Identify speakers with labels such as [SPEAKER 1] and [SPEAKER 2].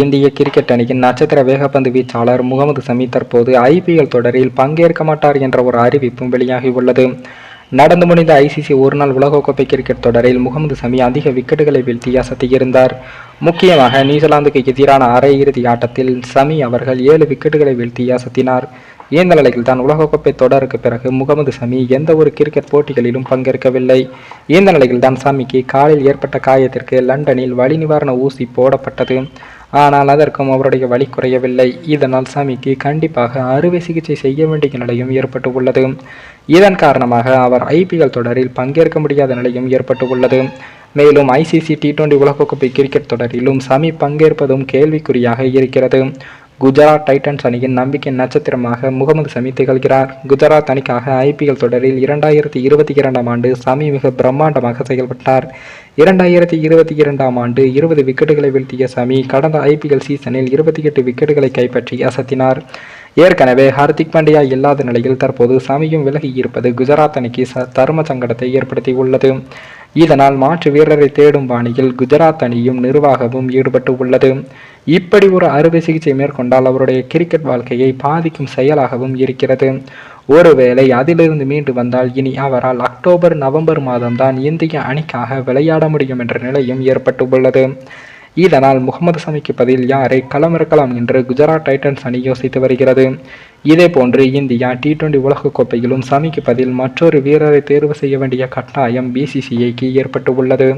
[SPEAKER 1] இந்திய கிரிக்கெட் அணியின் நட்சத்திர வேகப்பந்து வீச்சாளர் முகமது சமி தற்போது ஐபிஎல் தொடரில் பங்கேற்க மாட்டார் என்ற ஒரு அறிவிப்பும் வெளியாகியுள்ளது நடந்து முடிந்த ஐசிசி ஒருநாள் உலகக்கோப்பை கிரிக்கெட் தொடரில் முகமது சமி அதிக விக்கெட்டுகளை வீழ்த்தி அசத்தியிருந்தார். முக்கியமாக நியூசிலாந்துக்கு எதிரான அரையிறுதி ஆட்டத்தில் சமி அவர்கள் ஏழு விக்கெட்டுகளை வீழ்த்தி அசத்தினார். இந்த நிலையில் தான் உலகக்கோப்பை தொடருக்கு பிறகு முகமது சமி எந்த ஒரு கிரிக்கெட் போட்டிகளிலும் பங்கேற்கவில்லை. இந்த நிலையில் தான் சமிக்கு காலில் ஏற்பட்ட காயத்திற்கு லண்டனில் வலி நிவாரண ஊசி போடப்பட்டது. ஆனால் அதற்கும் அவருடைய வலி குறையவில்லை. இதனால் சாமிக்கு கண்டிப்பாக அறுவை சிகிச்சை செய்ய வேண்டிய நிலையும் ஏற்பட்டு உள்ளது. இதன் காரணமாக அவர் ஐபிஎல் தொடரில் பங்கேற்க முடியாத நிலையும் ஏற்பட்டு உள்ளது. மேலும் ஐசிசி டி டுவெண்டி உலகக்கோப்பை கிரிக்கெட் தொடரிலும் சமி பங்கேற்பதும் கேள்விக்குறியாக இருக்கிறது. குஜராத் டைட்டன்ஸ் அணியின் நம்பிக்கை நட்சத்திரமாக முகமது சமி திகழ்கிறார். குஜராத் அணிக்காக ஐபிஎல் தொடரில் இரண்டாயிரத்தி இருபத்தி இரண்டாம் ஆண்டு சமி மிக பிரம்மாண்டமாக செயல்பட்டார். இரண்டாயிரத்தி இருபத்தி இரண்டாம் ஆண்டு இருபது விக்கெட்டுகளை வீழ்த்திய சமி கடந்த ஐபிஎல் சீசனில் இருபத்தி எட்டு விக்கெட்டுகளை கைப்பற்றி அசத்தினார். ஏற்கனவே ஹார்திக் பாண்டியா இல்லாத நிலையில் தற்போது சமியும் விலகி இருப்பது குஜராத் அணிக்கு ச தர்ம சங்கடத்தை ஏற்படுத்தியுள்ளது. இதனால் மாற்று வீரரை தேடும் பாணியில் குஜராத் அணியும் நிர்வாகமும் ஈடுபட்டு உள்ளது. இப்படி ஒரு அறுவை சிகிச்சை மேற்கொண்டால் அவருடைய கிரிக்கெட் வாழ்க்கையை பாதிக்கும் செயலாகவும் இருக்கிறது. ஒருவேளை அதிலிருந்து மீண்டு வந்தால் இனி அவரால் அக்டோபர் நவம்பர் மாதம்தான் இந்திய அணிக்காக விளையாட முடியும் என்ற நிலையும் ஏற்பட்டுள்ளது. இதனால் முகமது சமிக்கு பதில் யாரை களமிறக்கலாம் என்று குஜராத் டைட்டன்ஸ் அணி யோசித்து வருகிறது. இதே போன்று இந்தியா டி டுவெண்டி உலகக்கோப்பையிலும் சமிக்கு பதில் மற்றொரு வீரரை தேர்வு செய்ய வேண்டிய கட்டாயம் பிசிசிஐக்கு ஏற்பட்டு உள்ளது